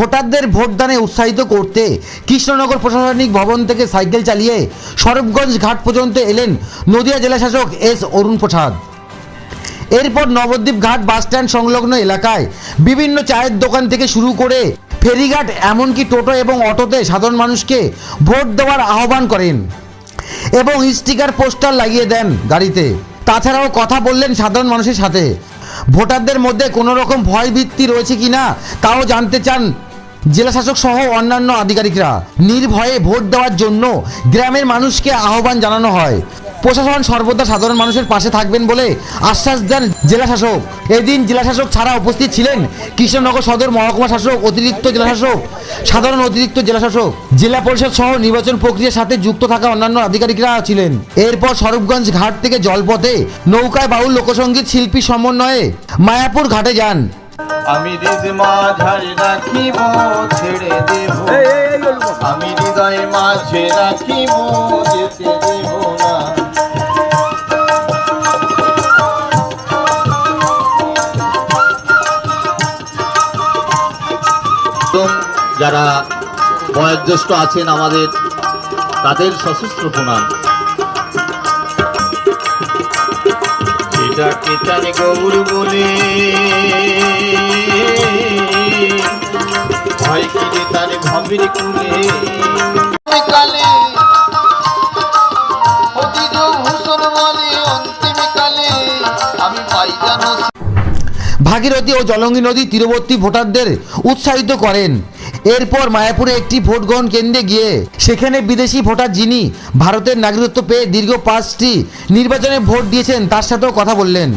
ভোটারদের ভোটদানে উৎসাহিত করতে কৃষ্ণনগর প্রশাসনিক ভবন থেকে সাইকেল চালিয়ে সরবগঞ্জ ঘাট পর্যন্ত এলেন নদিয়া জেলাশাসক এস অরুণ প্রসাদ। এরপর নবদ্বীপ ঘাট বাসস্ট্যান্ড সংলগ্ন এলাকায় বিভিন্ন চায়ের দোকান থেকে শুরু করে ফেরিঘাট, এমনকি টোটো এবং অটোতে সাধারণ মানুষকে ভোট দেওয়ার আহ্বান করেন এবং স্টিকার, পোস্টার লাগিয়ে দেন গাড়িতে। তাছাড়াও কথা বললেন সাধারণ মানুষের সাথে। ভোটারদের মধ্যে কোনো রকম ভয়ভীতি রয়েছে কিনা তাও জানতে চান জেলাশাসক সহ অন্যান্য আধিকারিকরা নির্ভয়ে ভোট দেওয়ার জন্য গ্রামের মানুষকে আহ্বান জানানো হয়। প্রশাসন সর্বদা সাধারণ মানুষের পাশে থাকবেন বলে আশ্বাস দেন জেলাশাসক। এদিন জেলাশাসক ছাড়া উপস্থিত ছিলেন কৃষ্ণনগর সদর মহকুমা শাসক, অতিরিক্ত জেলাশাসক, সাধারণ অতিরিক্ত জেলাশাসক। জেলা পরিষদ সহ নির্বাচন প্রক্রিয়ার সাথে যুক্ত থাকা অন্যান্য আধিকারিকরা ছিলেন। এরপর স্বরূপগঞ্জ ঘাট থেকে জলপথে নৌকায় বাউল লোকসঙ্গীত শিল্পী সমন্বয়ে মায়াপুর ঘাটে যান। আমি হৃদ মাঝারে রাখিব ছেড়ে দেব আমি হৃদয় মাঝে রাখিব যেতে দেব না। যারা বয়োজ্যেষ্ঠ আছেন আমাদের তাদের সশস্ত্র প্রণাম। এটাকে জানে গৌর বলে। ভয় কিনে তার ভাবির কুলে। কালে অতীত ভূষণ বলে অন্তিম কালে আমি পাই জানো ভাগীরথী ও জলঙ্গি নদী তীরবর্তী ভোটারদের উৎসাহিত করেন। এরপর মায়াপুরে একটি ভোট গ্রহণ কেন্দ্রে গিয়ে সেখানে বিদেশি ভোটার যিনি ভারতের নাগরিকত্ব পেয়ে দীর্ঘ পাঁচটি নির্বাচনে ভোট দিয়েছেন তার সাথেও কথা বললেন।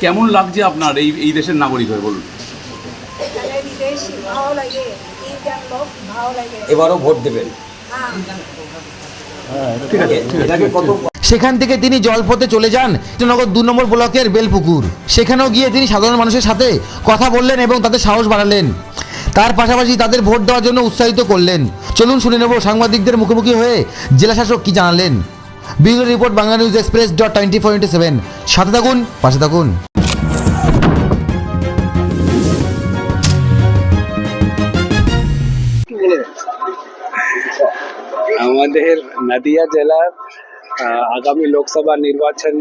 কেমন লাগছে আপনার এই এই দেশের নাগরিক হয়ে বলুন? এখানে বিদেশি ভালো লাগে। ইন্ডিয়ান লোক? ভালো লাগে। এবারও ভোট দেবেন। হ্যাঁ। ঠিক আছে ঠিক আছে এটাকে কত সেখান থেকে তিনি জলপথে চলে যান কৃষ্ণনগর দু নম্বর ব্লকের বেলপুকুর। সেখানেও গিয়ে তিনি সাধারণ মানুষের সাথে কথা বললেন এবং তাদের সাহস বাড়ালেন। তার পাশাপাশি তাদের ভোট দেওয়ার জন্য উৎসাহিত করলেন। চলুন শুনে নেব সাংবাদিকদের মুখোমুখি হয়ে জেলাশাসক কি জানালেন। Bureau report Bangla news express dot twenty four into seven. সাথে থাকুন, পাশে থাকুন। আমাদের নদিয়া জেলার আগামী লোকসভা নির্বাচন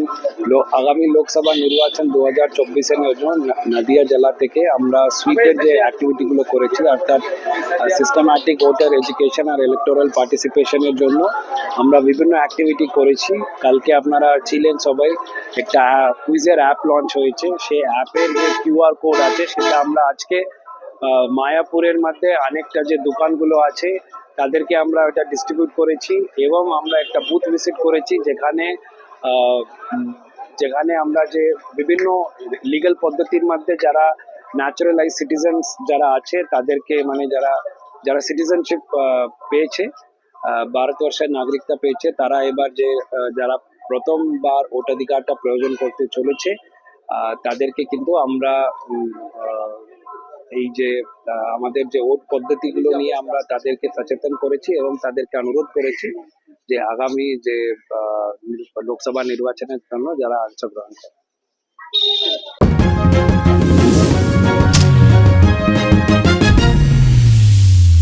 আগামী লোকসভা নির্বাচন দু হাজার চব্বিশের জন্য নদিয়া জেলা থেকে আমরা সুইপের যে অ্যাক্টিভিটিগুলো করেছি, অর্থাৎ সিস্টেম্যাটিক ভোটার এডুকেশন আর ইলেকটোরাল পার্টিসিপেশনের জন্য আমরা বিভিন্ন অ্যাক্টিভিটি করেছি। কালকে আপনারা ছিলেন সবাই। একটা কুইজের অ্যাপ লঞ্চ হয়েছে। সেই অ্যাপের যে কিউআর কোড আছে, সেটা আমরা আজকে মায়াপুরের মধ্যে অনেকটা যে দোকানগুলো আছে, তাদেরকে আমরা ওটা ডিস্ট্রিবিউট করেছি এবং আমরা একটা বুথ ভিজিট করেছি যেখানে যেখানে আমরা যে বিভিন্ন লিগ্যাল পদ্ধতির মধ্যে যারা ন্যাচারালাইজ সিটিজেন্স যারা আছে, তাদেরকে মানে যারা যারা সিটিজেনশিপ পেয়েছে ভারতবর্ষের নাগরিকতা পেয়েছে, তারা এবার যে যারা প্রথমবার ভোটাধিকারটা প্রয়োজন করতে চলেছে তাদেরকে কিন্তু আমরা এই যে আমাদের যে ভোট পদ্ধতিগুলো নিয়ে আমরা তাদেরকে সচেতন করেছি এবং তাদেরকে অনুরোধ করেছি যে আগামী যে লোকসভা নির্বাচনের জন্য যারা অংশগ্রহণ করে।